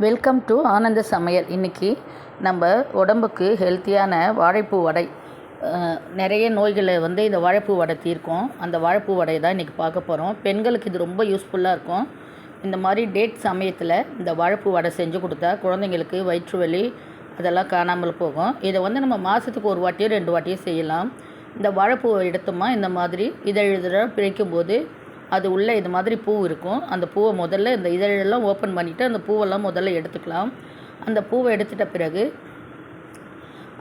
Welcome to ஆனந்த சமையல். இன்றைக்கி நம்ம உடம்புக்கு ஹெல்த்தியான வாழைப்பூ வடை. நிறைய நோய்களை வந்து இந்த வாழைப்பூ வடை தீர்க்கும். அந்த வாழைப்பூ வடை தான் இன்றைக்கி பார்க்க போகிறோம் பெண்களுக்கு இது ரொம்ப யூஸ்ஃபுல்லாக இருக்கும். இந்த மாதிரி டேட் சமயத்தில் இந்த வாழைப்பூ வடை செஞ்சு கொடுத்தா குழந்தைங்களுக்கு வயிற்று வலி அதெல்லாம் காணாமல் போகும். இதை வந்து நம்ம மாதத்துக்கு ஒரு வாட்டியோ ரெண்டு வாட்டியோ செய்யலாம். இந்த வாழைப்பூவை எடுத்தோமா இந்த மாதிரி இதழ் இதழாக பிரிக்கும் போது அது உள்ளே இது மாதிரி பூ இருக்கும். அந்த பூவை முதல்ல இந்த இதழெல்லாம் ஓப்பன் பண்ணிவிட்டு அந்த பூவெல்லாம் முதல்ல எடுத்துக்கலாம். அந்த பூவை எடுத்துட்ட பிறகு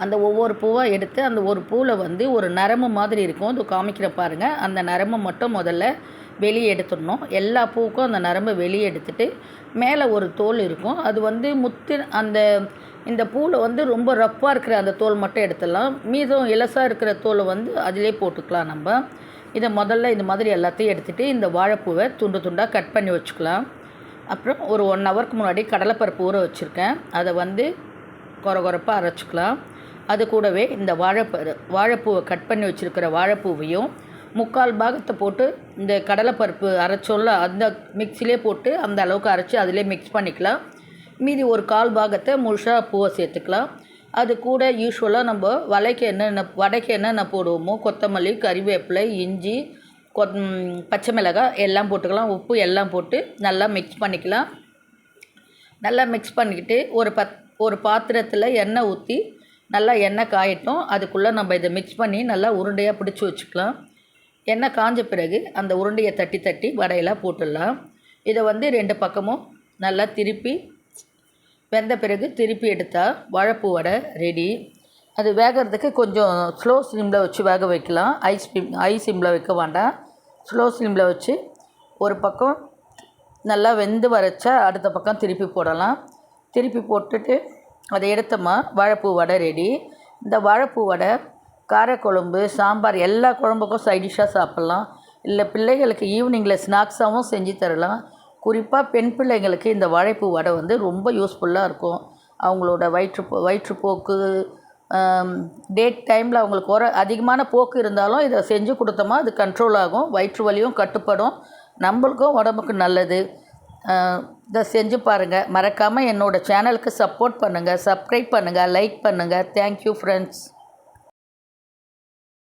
அந்த ஒவ்வொரு பூவாக எடுத்து அந்த ஒரு பூவில் வந்து ஒரு நரம்பு மாதிரி இருக்கும். அது காமிக்கிற பாருங்கள் அந்த நரம்பை மட்டும் முதல்ல வெளியே எடுத்துடணும். எல்லா பூவுக்கும் அந்த நரம்பை வெளியே எடுத்துட்டு மேலே ஒரு தோல் இருக்கும். அது வந்து முத்து அந்த இந்த பூவில் வந்து ரொம்ப ரஃப்பாக இருக்கிற அந்த தோல் மட்டும் எடுத்துடலாம். மீதம் இலசாக இருக்கிற தோலை வந்து அதிலே போட்டுக்கலாம் நம்ம. இதை முதல்ல இந்த மாதிரி எல்லாத்தையும் எடுத்துகிட்டு இந்த வாழைப்பூவை துண்டு துண்டாக கட் பண்ணி வச்சுக்கலாம். அப்புறம் ஒரு ஒன் ஹவருக்கு முன்னாடி கடலைப்பருப்பு ஊற வச்சுருக்கேன். அதை வந்து கொர கொரப்பாக அரைச்சிக்கலாம். அது கூடவே இந்த வாழைப்பரு வாழைப்பூவை கட் பண்ணி வச்சுருக்கிற வாழைப்பூவையும் முக்கால் பாகத்தை போட்டு இந்த கடலைப்பருப்பு அரைச்சோல்ல அந்த மிக்சிலே போட்டு அந்த அளவுக்கு அரைச்சி அதிலே மிக்ஸ் பண்ணிக்கலாம். மீதி ஒரு கால் பாகத்தை முழுசாக பூவை சேர்த்துக்கலாம். அது கூட யூஸ்வலாக நம்ம வலைக்கு என்னென்ன வடைக்கு என்னென்ன போடுவோமோ கொத்தமல்லி கறிவேப்பிலை இஞ்சி கொ பச்சை மிளகாய் எல்லாம் போட்டுக்கலாம். உப்பு எல்லாம் போட்டு நல்லா மிக்ஸ் பண்ணிக்கலாம். நல்லா மிக்ஸ் பண்ணிக்கிட்டு ஒரு பத் ஒரு பாத்திரத்தில் எண்ணெய் ஊற்றி நல்லா எண்ணெய் காயட்டும். அதுக்குள்ளே நம்ம இதை மிக்ஸ் பண்ணி நல்லா உருண்டையாக பிடிச்சி வச்சுக்கலாம். எண்ணெய் காஞ்ச பிறகு அந்த உருண்டையை தட்டி தட்டி வடையெல்லாம் போட்டுடலாம். இதை வந்து ரெண்டு பக்கமும் நல்லா திருப்பி வெந்த பிறகு திருப்பி எடுத்தால் வாழைப்பூ வடை ரெடி அது வேகிறதுக்கு கொஞ்சம் ஸ்லோ ஸ்லிமில் வச்சு வேக வைக்கலாம். ஐ ஸ்லிம் ஐ சிம்மில் வைக்க வேண்டாம். ஸ்லோ ஸ்லிமில் வச்சு ஒரு பக்கம் நல்லா வெந்து வரைச்சா அடுத்த பக்கம் திருப்பி போடலாம். திருப்பி போட்டுட்டு அதை எடுத்தோமா வாழைப்பூ வடை ரெடி இந்த வாழைப்பூ வடை காரக்குழம்பு சாம்பார் எல்லா குழம்புக்கும் சைடிஷாக சாப்பிட்லாம். இல்லை பிள்ளைகளுக்கு ஈவினிங்கில் ஸ்நாக்ஸாகவும் செஞ்சு தரலாம். குறிப்பாக பெண் பிள்ளைங்களுக்கு இந்த வாழைப்பூ வடை வந்து ரொம்ப யூஸ்ஃபுல்லாக இருக்கும். அவங்களோட வயிற்று வயிற்றுப்போக்கு டேட் டைமில் அவங்களுக்கு ஒரு அதிகமான போக்கு இருந்தாலும் இதை செஞ்சு கொடுத்தோமா அது கண்ட்ரோல் ஆகும். வயிற்று வலியும் கட்டுப்படும். நம்மளுக்கும் உடம்புக்கு நல்லது. இதை செஞ்சு பாருங்கள் மறக்காமல் என்னோடய சேனலுக்கு சப்போர்ட் பண்ணுங்கள் சப்ஸ்கிரைப் பண்ணுங்கள் லைக் பண்ணுங்கள் தேங்க்யூ ஃப்ரெண்ட்ஸ்